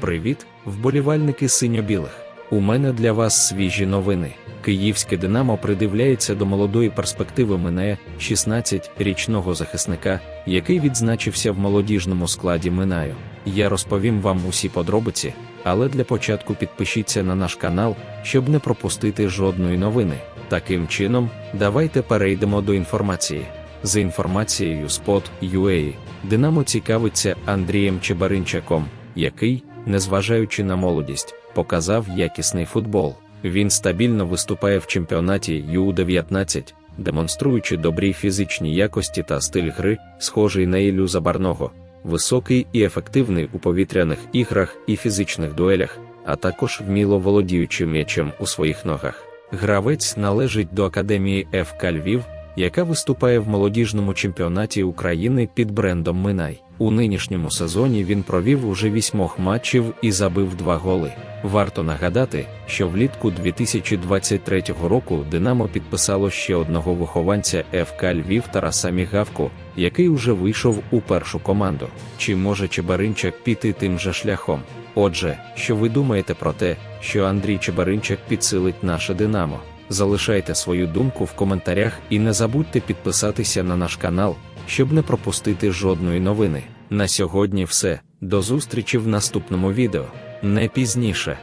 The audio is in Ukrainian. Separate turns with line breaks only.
Привіт, вболівальники синьо-білих. У мене для вас свіжі новини. Київське Динамо придивляється до молодої перспективи Минає 16-річного захисника, який відзначився в молодіжному складі Минаю. Я розповім вам усі подробиці, але для початку підпишіться на наш канал, щоб не пропустити жодної новини. Таким чином, давайте перейдемо до інформації. За інформацією Spot.ua, Динамо цікавиться Андрієм Чебаринчаком, який, незважаючи на молодість, показав якісний футбол. Він стабільно виступає в чемпіонаті Ю-19, демонструючи добрі фізичні якості та стиль гри, схожий на Іллю Забарного, високий і ефективний у повітряних іграх і фізичних дуелях, а також вміло володіючи м'ячем у своїх ногах. Гравець належить до академії ФК Львів, яка виступає в молодіжному чемпіонаті України під брендом Минай. У нинішньому сезоні він провів уже вісьмох матчів і забив два голи. Варто нагадати, що влітку 2023 року Динамо підписало ще одного вихованця ФК Львів Тараса Мігавку, який уже вийшов у першу команду. Чи може Чебаринчак піти тим же шляхом? Отже, що ви думаєте про те, що Андрій Чебаринчак підсилить наше Динамо? Залишайте свою думку в коментарях і не забудьте підписатися на наш канал, щоб не пропустити жодної новини. На сьогодні все. До зустрічі в наступному відео. Не пізніше.